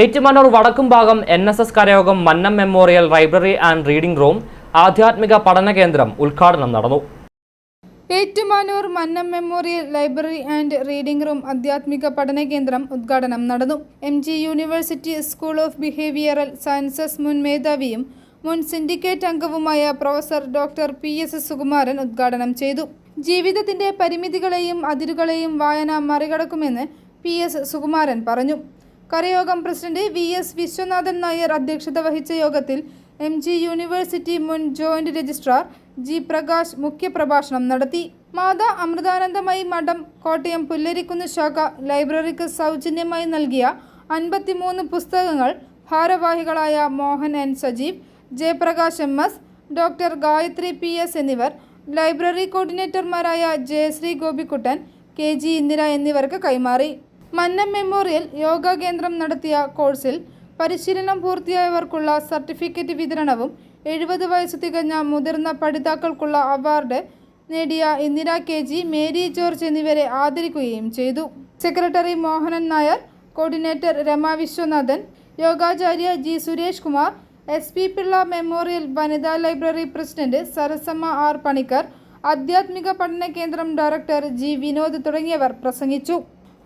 ഏറ്റുമാനൂർ വടക്കും ഭാഗം N S S കരയോഗം Mannam memorial library and reading room ആധ്യാത്മിക പഠന കേന്ദ്രം ഉദ്ഘാടനം നടന്നു. Ettumanoor Mannam memorial library and reading room ആധ്യാത്മിക പഠന കേന്ദ്രം ഉദ്ഘാടനം നടന്നു. M G university school of behavioural sciences മുൻ മേധാവിയും മുൻ സിൻഡിക്കേറ്റ് അംഗവുമായ professor doctor P S Sukumaran ഉദ്ഘാടനം ചെയ്തു. ജീവിതത്തിന്റെ പരിമിതികളെയും അതിരുകളെയും വായന മറികടക്കുമെന്ന് പി എസ് സുകുമാരൻ പറഞ്ഞു. കരയോഗം president V S Viswanathan Nair അധ്യക്ഷത വഹിച്ച യോഗത്തിൽ എം ജി യൂണിവേഴ്സിറ്റി മുൻ ജോയിന്റ് രജിസ്ട്രാർ ജി പ്രകാശ് മുഖ്യപ്രഭാഷണം നടത്തി. മാതാ അമൃതാനന്ദമയി മഠം കോട്ടയം പുല്ലരിക്കുന്ന് ശാഖ ലൈബ്രറിക്ക് സൗജന്യമായി നൽകിയ അൻപത്തിമൂന്ന് പുസ്തകങ്ങൾ ഭാരവാഹികളായ Mohan N Sajeev Jayaprakash M S doctor Gayathri P S എന്നിവർ ലൈബ്രറി കോർഡിനേറ്റർമാരായ ജയശ്രീ ഗോപിക്കുട്ടൻ കെ ജി ഇന്ദിര എന്നിവർക്ക് കൈമാറി. മന്നം മെമ്മോറിയൽ യോഗ കേന്ദ്രം നടത്തിയ കോഴ്സിൽ പരിശീലനം പൂർത്തിയായവർക്കുള്ള സർട്ടിഫിക്കറ്റ് വിതരണവും എഴുപത് വയസ്സ് തികഞ്ഞ മുതിർന്ന പഠിതാക്കൾക്കുള്ള അവാർഡ് നേടിയ Indira K G Mary George എന്നിവരെ ആദരിക്കുകയും ചെയ്തു. Secretary Mohanan Nair coordinator Rama Viswanathan യോഗാചാര്യ G Suresh Kumar S P Pillai memorial വനിതാ library president Sarasamma R Panicker ആധ്യാത്മിക പഠന കേന്ദ്രം ഡയറക്ടർ ജി വിനോദ് തുടങ്ങിയവർ പ്രസംഗിച്ചു.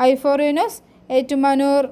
ഐഫോറിനസ് ഏറ്റുമാനൂർ